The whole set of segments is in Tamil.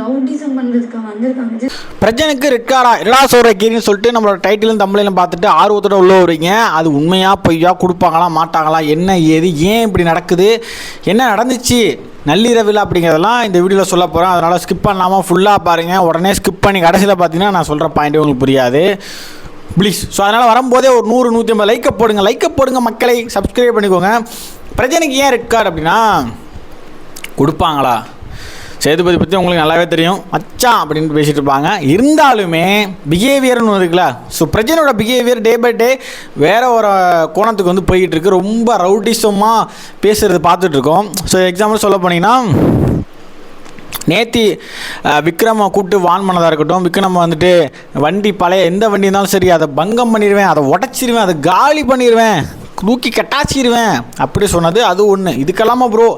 ரவுடிசம் பண்ணுறதுக்காக வந்திருக்காங்க. பிரஜனுக்கு ரெட் கார்டா எல்லா சோற கீரின்னு சொல்லிட்டு நம்மளோட டைட்டிலும் தமிழிலும் பார்த்துட்டு ஆர்வத்தோட உள்ள வரீங்க. அது உண்மையா பொய்யா கொடுப்பாங்களா மாட்டாங்களா என்ன ஏது ஏன் இப்படி நடக்குது என்ன நடந்துச்சு நள்ளிரவில் அப்படிங்கிறதெல்லாம் இந்த வீடியோவில் சொல்ல போகிறேன் அதனால் ஸ்கிப் பண்ணாமல் ஃபுல்லாக பாருங்கள் உடனே ஸ்கிப் பண்ணி கடைசியில் பார்த்தீங்கன்னா நான் சொல்கிற பாயிண்ட்டு உங்களுக்கு புரியாது. ப்ளீஸ் ஸோ அதனால் வரும்போதே ஒரு நூறு நூற்றி ஐம்பது லைக்கை போடுங்க. லைக்கை போடுங்க மக்களை. சப்ஸ்கிரைப் பண்ணிக்கோங்க. பிரஜனுக்கு ஏன் ரெட் கார்டு அப்படின்னா கொடுப்பாங்களா? சேதுபதி பற்றி உங்களுக்கு நல்லாவே தெரியும். மச்சான் அப்படின்னு பேசிகிட்டு இருப்பாங்க. இருந்தாலுமே பிஹேவியர்னு இருக்குல்ல? ஸோ பிரஜனோட பிஹேவியர் டே பை டே வேற ஒரு கோணத்துக்கு வந்து போய்கிட்டு இருக்கு. ரொம்ப ரவுடிசமாக பேசுகிறது பார்த்துட்டு இருக்கோம். ஸோ எக்ஸாம்பிள் சொல்ல போனீங்கன்னா நேத்தி விக்ரம விக்ரமை கூப்பிட்டு வான் பண்ணதாக இருக்கட்டும். விக்ரம் வந்துட்டு வண்டி பழைய எந்த வண்டி இருந்தாலும் சரி அதை பங்கம் பண்ணிடுவேன் அதை உடச்சிருவேன் அதை காலி பண்ணிடுவேன் தூக்கி கட்டாச்சிடுவேன் அப்படி சொன்னது அது ஒன்று இதுக்கெல்லாமா ப்ரோ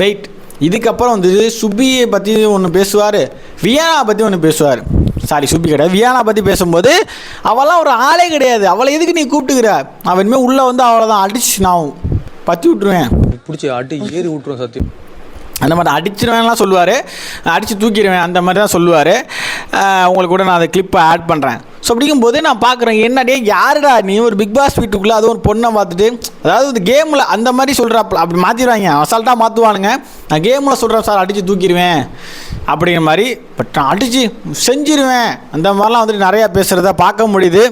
வெயிட் இதுக்கப்புறம் வந்து சுபியை பற்றி ஒன்று பேசுவார் வியானா பற்றி ஒன்று பேசுவார். சாரி சுபி கிடையாது. வியானா பற்றி பேசும்போது அவளாம் ஒரு ஆளே கிடையாது. அவளை எதுக்கு நீ கூப்பிட்டுக்கிற? அவன் இனிமேல் உள்ளே வந்து அவளை தான் அடிச்சு நான் பற்றி விட்ருவேன் பிடிச்சி அடி ஏறி விட்டுரும் சத்தியம். அந்த மாதிரி அடிச்சிருவேன்லாம் சொல்லுவார். அடித்து தூக்கிடுவேன். அந்த மாதிரி தான் சொல்லுவார். உங்களுக்கு கூட நான் அதை கிளிப்பை ஆட் பண்ணுறேன் ஸோ அப்படிங்கும்போது நான் பார்க்குறேன் என்னடே யாருடா நீ? ஒரு பிக் பாஸ் வீட்டுக்குள்ளே அதுவும் ஒரு பொண்ணை பார்த்துட்டு அதாவது இந்த கேமில் அந்த மாதிரி சொல்கிறாப்புல அப்படி மாற்றிடுவாங்க அசால்ட்டாக மாற்றுவானுங்க நான் கேமில் சொல்கிறேன் சார் அடித்து தூக்கிடுவேன். அப்படிங்கிற மாதிரி பட் நான் அடித்து செஞ்சிருவேன். அந்த மாதிரிலாம் வந்துட்டு நிறையா பேசுகிறத பார்க்க முடியுது.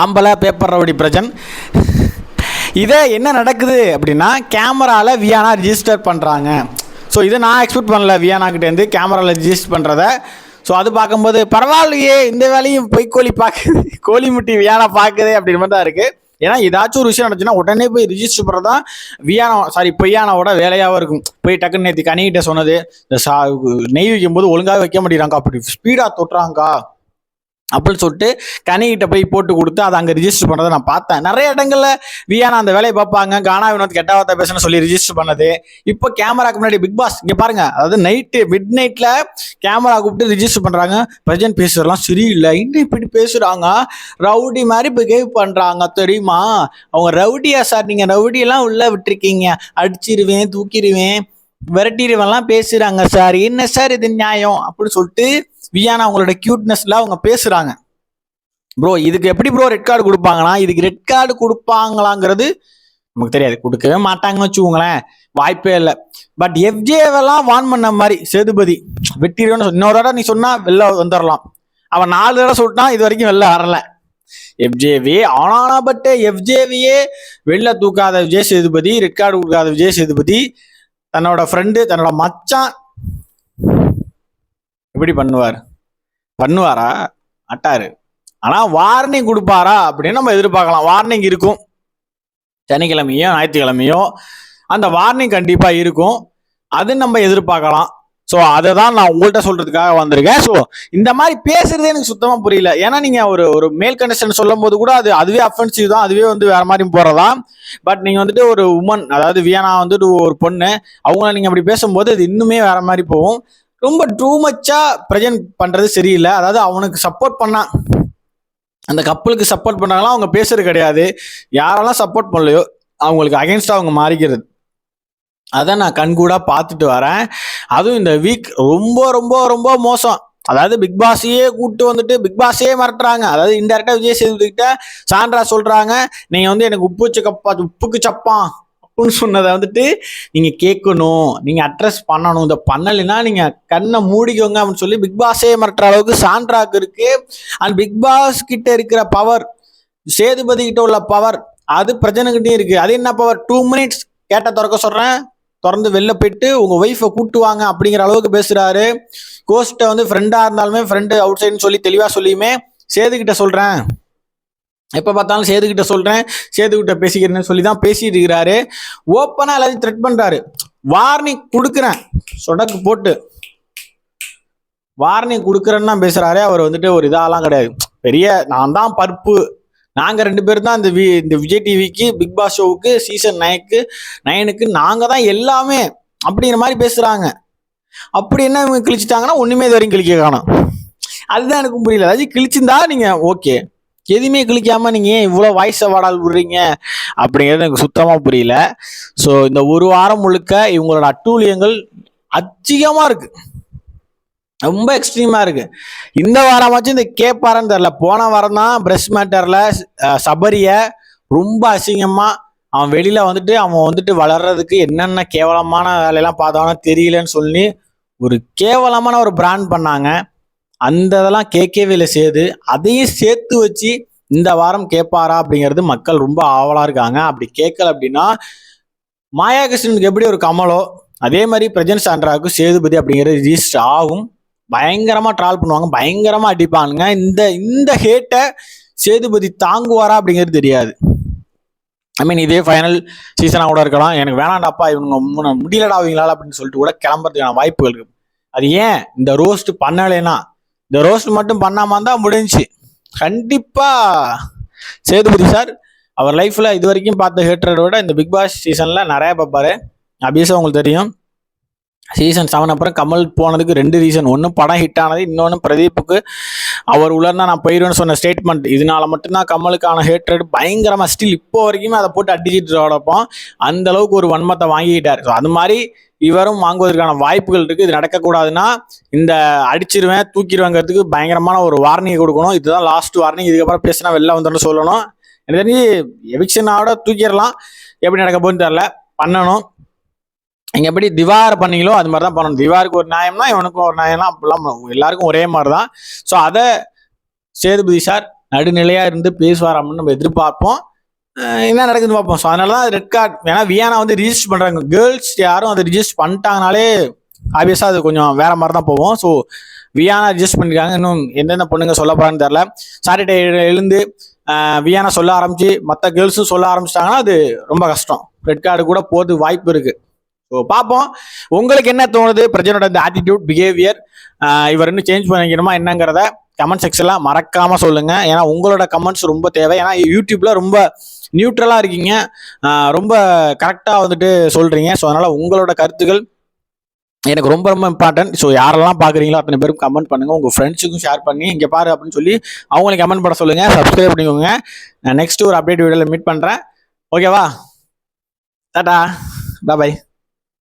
ஆம்பளை பேப்பர் ரவுடி பிரஜன். இதை என்ன நடக்குது அப்படின்னா கேமராவில் வியானா ரிஜிஸ்டர் பண்ணுறாங்க ஸோ இதை நான் எக்ஸ்பெக்ட் பண்ணல வியானாக்கிட்டேருந்து கேமராவில் ரிஜிஸ்டர் பண்ணுறத ஸோ அது பார்க்கும்போது பரவாயில்லையே இந்த வேலையும் பொய்க்கோழி பார்க்குது கோழி முட்டி வியானா பார்க்குது அப்படின்ற மாதிரி தான் இருக்குது ஏன்னா ஏதாச்சும் ஒரு விஷயம் நடந்துச்சுன்னா உடனே போய் ரிஜிஸ்டர் பண்ணுறதான் வியானா சாரி பொய்யானாவோட வேலையாகவும் இருக்கும். போய் டக்குன்னு நேற்று கனிகிட்ட சொன்னது இந்த சா நெய் வைக்கும்போது ஒழுங்காக வைக்க மாட்டேங்கிறாங்க அப்படி ஸ்பீடாக தொட்டுறாங்கக்கா. அப்படின்னு சொல்லிட்டு கனிகிட்ட போய் போட்டு கொடுத்து அதை அங்கே ரிஜிஸ்டர் பண்ணுறதை நான் பார்த்தேன். நிறைய இடங்கள்ல வியானா அந்த வேலையை பார்ப்பாங்க. கானா வினோத் கெட்ட வார்த்தை பேசணும்னு சொல்லி ரிஜிஸ்டர் பண்ணது. இப்போ கேமராக்கு முன்னாடி பிக் பாஸ் இங்கே பாருங்க. அதாவது நைட்டு மிட் நைட்டில் கேமரா கூப்பிட்டு ரிஜிஸ்டர் பண்ணுறாங்க பிரஜன் பேசுறலாம் சரியில்லை. இன்னும் இப்படி பேசுகிறாங்க ரவுடி மாதிரி பிஹேவ் பண்ணுறாங்க தெரியுமா? அவங்க ரவுடியா சார் நீங்கள் ரவுடியெல்லாம் உள்ளே விட்டுருக்கீங்க. அடிச்சிருவேன் தூக்கிடுவேன் விரட்டிடுவேன்லாம் பேசுகிறாங்க சார் என்ன சார் இது நியாயம்? அப்படின்னு சொல்லிட்டு வியானா அவங்களோட கியூட்னஸ்ல அவங்க பேசுறாங்க. ப்ரோ இதுக்கு எப்படி ப்ரோ ரெட் கார்டு கொடுப்பாங்கன்னா இதுக்கு ரெட் கார்டு கொடுப்பாங்களாங்கிறது நமக்கு தெரியாது. கொடுக்கவே மாட்டாங்கன்னு வச்சுக்கோங்களேன். வாய்ப்பே இல்லை. பட் எஃப்ஜேவெல்லாம் வான் பண்ண மாதிரி சேதுபதி வெட்டிடுவேன்னு இன்னொரு தடவை நீ சொன்னா வெளில வந்துடலாம் அவன் நாலு தடவை சொல்லிட்டான் இது வரைக்கும் வெளில வரல. எஃப்ஜேவி ஆனா பட் எஃப்ஜேவியே வெளில தூக்காத விஜய் சேதுபதி ரெட் கார்டு கொடுக்காத விஜய் சேதுபதி தன்னோட ஃப்ரெண்டு தன்னோட மச்சான் எப்படி பண்ணுவார். பண்ணுவாரா? அட்டாரு ஆனால் வார்னிங் கொடுப்பாரா அப்படின்னு நம்ம எதிர்பார்க்கலாம். வார்னிங் இருக்கும். சனிக்கிழமையோ ஞாயிற்றுக்கிழமையோ அந்த வார்னிங் கண்டிப்பாக இருக்கும். அது நம்ம எதிர்பார்க்கலாம். ஸோ அதை தான் நான் உங்கள்கிட்ட சொல்கிறதுக்காக வந்திருக்கேன். ஸோ இந்த மாதிரி பேசுகிறதே எனக்கு சுத்தமாக புரியல. ஏன்னா நீங்கள் ஒரு ஒரு மேல் கண்டிஷன் சொல்லும் போது கூட அது அதுவே அஃபென்சிவ் தான். அதுவே வந்து வேறு மாதிரி போகிறதா பட் நீங்கள் வந்துட்டு ஒரு உமன் அதாவது வியனா வந்துட்டு ஒரு பொண்ணு அவங்கள நீங்கள் அப்படி பேசும்போது அது இன்னுமே வேறு மாதிரி போகும். ரொம்ப டூ மச்சா ப்ரெசென்ட் பண்றது சரியில்லை. அதாவது அவனுக்கு சப்போர்ட் பண்ணா அந்த கப்பலுக்கு சப்போர்ட் பண்ணாங்களோ அவங்க பேசுறது கிடையாது. யாரெல்லாம் சப்போர்ட் பண்ணலையோ அவங்களுக்கு அகைன்ஸ்டா அவங்க மாறிக்கிறது. அதை நான் கண்கூடா பார்த்துட்டு வரேன். அதுவும் இந்த வீக் ரொம்ப ரொம்ப ரொம்ப மோசம். அதாவது பிக் பாஸையே கூப்பிட்டு வந்துட்டு பிக் பாஸையே மிரட்டுறாங்க. அதாவது இன்டெரக்டா விஜய் சேதுபதி கிட்ட சான்றா சொல்றாங்க. நீங்க வந்து எனக்கு உப்பு கப்பா உப்புக்கு சப்பான். அப்படின்னு சொன்னதை வந்துட்டு நீங்கள் கேட்கணும் நீங்கள் அட்ரஸ் பண்ணணும். இதை பண்ணலைன்னா நீங்கள் கண்ணை மூடிக்கோங்க அப்படின்னு சொல்லி பிக் பாஸே மிரட்டுற அளவுக்கு சான்றாக்கு இருக்கு. அண்ட் பிக் பாஸ் கிட்ட இருக்கிற பவர் சேதுபதி கிட்ட உள்ள பவர் அது பிரச்சனைகிட்டே இருக்கு. அது என்ன பவர் டூ மினிட்ஸ் கேட்ட திறக்க சொல்றேன். திறந்து வெளில போயிட்டு உங்க ஒய்ஃபை கூட்டு வாங்க அப்படிங்கிற அளவுக்கு பேசுறாரு. கோஸ்ட்டை வந்து ஃப்ரெண்டா இருந்தாலுமே ஃப்ரெண்டு அவுட் சைடுன்னு சொல்லி தெளிவா சொல்லியுமே சேதுகிட்ட சொல்றேன். எப்போ பார்த்தாலும் சேதுகிட்ட சொல்கிறேன் சேதுகிட்ட பேசிக்கிறேன்னு சொல்லி தான் பேசிட்டு இருக்கிறாரு. ஓப்பனாக எல்லாத்தையும் த்ரெட் பண்ணுறாரு வார்னிங் கொடுக்குறேன். சொடக்கு போட்டு. வார்னிங் கொடுக்குறேன்னு தான் பேசுகிறாரு அவர் வந்துட்டு ஒரு இதாலாம் கிடையாது. பெரிய நான் தான் பருப்பு. நாங்கள் ரெண்டு பேரும் தான் இந்த வி இந்த விஜய் டிவிக்கு பிக் பாஸ் ஷோவுக்கு சீசன் நைனுக்கு நைனுக்கு நாங்கள் தான் எல்லாமே அப்படிங்கிற மாதிரி பேசுகிறாங்க அப்படி என்ன இவங்க கிழிச்சிட்டாங்கன்னா ஒன்றுமே இது வரைக்கும் கிழிக்க காணும். அதுதான் எனக்கு புரியல. அதாவது கிழிச்சிருந்தா நீங்கள் ஓகே எதுவுமே கிழிக்காம நீங்கள் ஏன் இவ்வளோ வாய்ஸ் வாடால் விடுறீங்க? அப்படிங்கிறது எனக்கு சுத்தமாக புரியல. ஸோ இந்த ஒரு வாரம் முழுக்க இவங்களோட அட்டூழியங்கள் அதிகமா இருக்குது ரொம்ப எக்ஸ்ட்ரீமாக இருக்குது இந்த வாரமாச்சும் இந்த கேப்பாரன்னு தெரில போன வாரம் தான் பிரஸ் மேட்டரில் சபரியை ரொம்ப அசிங்கமாக அவன் வெளியில் வந்துட்டு அவன் வந்துட்டு வளர்றதுக்கு என்னென்ன கேவலமான வேலையெல்லாம் பார்த்தானோ தெரியலன்னு சொல்லி ஒரு கேவலமான ஒரு பிராண்ட் பண்ணாங்க. அந்த இதெல்லாம் கேட்கவே இல்லை சேது. அதையும் சேர்த்து வச்சு இந்த வாரம் கேட்பாரா அப்படிங்கிறது மக்கள் ரொம்ப ஆவலாக இருக்காங்க. அப்படி கேட்கல அப்படின்னா மாயா கிருஷ்ணனுக்கு எப்படி ஒரு கமலோ அதே மாதிரி பிரஜன் சாண்ட்ராவுக்கு சேதுபதி அப்படிங்கிறது ரிஜிஸ்டர் ஆகும். பயங்கரமாக ட்ரால் பண்ணுவாங்க பயங்கரமாக அடிப்பானுங்க. இந்த இந்த ஹேட்டை சேதுபதி தாங்குவாரா அப்படிங்கிறது தெரியாது. ஐ மீன் இதே ஃபைனல் சீசனாக கூட இருக்கலாம். எனக்கு வேணாண்டாப்பா இவங்க முடியலடா அவங்களால அப்படின்னு சொல்லிட்டு கூட கிளம்புறதுக்கான வாய்ப்புகள் இருக்கு. அது ஏன்? இந்த ரோஸ்ட் பண்ணலைன்னா இந்த ரோஸ்ட் மட்டும் பண்ணாம தான் முடிஞ்சுச்சு. கண்டிப்பா சேதுபதி சார் அவர் லைஃப்ல இது வரைக்கும் பார்த்த ஹேட்டரை விட இந்த பிக் பாஸ் சீசன்ல நிறைய பார்ப்பாரு. அபியஸாக உங்களுக்கு தெரியும். சீசன் செவன் அப்புறம் கமல் போனதுக்கு ரெண்டு ரீசன் ஒன்று படம் ஹிட் ஆனது இன்னொன்று பிரதீப்புக்கு அவர் உள்ளனா நான் போயிடுவேன்னு சொன்ன ஸ்டேட்மெண்ட் இதனால மட்டும்தான் கமலுக்கான ஹேட்ரட் பயங்கரமாக ஸ்டில் இப்போ வரைக்குமே அதை போட்டு அடிச்சுட்டு ஓடப்போம் அந்த அளவுக்கு ஒரு வன்மத்தை வாங்கிக்கிட்டார். ஸோ அது மாதிரி இவரும் வாங்குவதற்கான வாய்ப்புகள் இருக்குது இது நடக்கக்கூடாதுன்னா இந்த அடிச்சிருவேன் தூக்கிடுவேங்கிறதுக்கு பயங்கரமான ஒரு வார்னிங் கொடுக்கணும். இதுதான் லாஸ்ட் வார்னிங் இதுக்கப்புறம் பேசினா வெளில வந்துட்டு சொல்லணும். எனக்கு தெரிஞ்சு எவிக்ஷனோட தூக்கிடலாம். எப்படி நடக்க போகுதுன்னு தெரில பண்ணணும். நீங்க எப்படி திவார் பண்ணீங்களோ அது மாதிரி தான் பண்ணணும். திவாருக்கு ஒரு நியாயம்னா இவனுக்கும் ஒரு நியாயம்னா அப்படிலாம் பண்ணுவோம் எல்லாருக்கும் ஒரே மாதிரி தான் ஸோ அதை சேதுபதி சார் நடுநிலையாக இருந்து பேசுவார் அப்படின்னு நம்ம எதிர்பார்ப்போம். என்ன நடக்குதுன்னு பார்ப்போம். ஸோ அதனால தான் ரெட் கார்டு ஏன்னா வியானா வந்து ரிஜிஸ்டர் பண்ணுறாங்க கேர்ள்ஸ் யாரும் அதை ரிஜிஸ்டர் பண்ணிட்டாங்கனாலே ஆப்வியஸாக அது கொஞ்சம் வேற மாதிரி தான் போவோம் ஸோ வியானா ரிஜிஸ்டர் பண்ணியிருக்காங்க இன்னும் எந்தெந்த பொண்ணுங்க சொல்ல போகிறான்னு தெரில சாட்டர்டே எழுந்து வியானா சொல்ல ஆரம்பிச்சு மற்ற கேர்ள்ஸும் சொல்ல ஆரம்பிச்சிட்டாங்கன்னா அது ரொம்ப கஷ்டம். ரெட் கார்டு கூட போகிறது வாய்ப்பு இருக்குது ஸோ பார்ப்போம் உங்களுக்கு என்ன தோணுது? பிரஜனோட இந்த ஆட்டிடியூட் பிஹேவியர் இவர் இன்னும் சேஞ்ச் பண்ணிக்கணுமா என்னங்கிறத கமெண்ட் செக்ஷனில் மறக்காமல் சொல்லுங்கள் ஏன்னா உங்களோட கமெண்ட்ஸ் ரொம்ப தேவை. ஏன்னா யூடியூப்பில் ரொம்ப நியூட்ரலாக இருக்கீங்க. ரொம்ப கரெக்டாக வந்துட்டு சொல்கிறீங்க ஸோ அதனால் உங்களோட கருத்துக்கள் எனக்கு ரொம்ப ரொம்ப இம்பார்ட்டன்ட் ஸோ யாரெல்லாம் பார்க்குறீங்களோ அத்தனை பேரும் கமெண்ட் பண்ணுங்க. உங்கள் ஃப்ரெண்ட்ஸுக்கும் ஷேர் பண்ணி இங்கே பாரு அப்படின்னு சொல்லி அவங்களுக்கு கமெண்ட் பண்ண சொல்லுங்கள் சப்ஸ்கிரைப் பண்ணிக்கோங்க. நான் நெக்ஸ்ட் ஒரு அப்டேட் வீடியோவில் மீட் பண்ணுறேன் ஓகேவா டாடா பாய்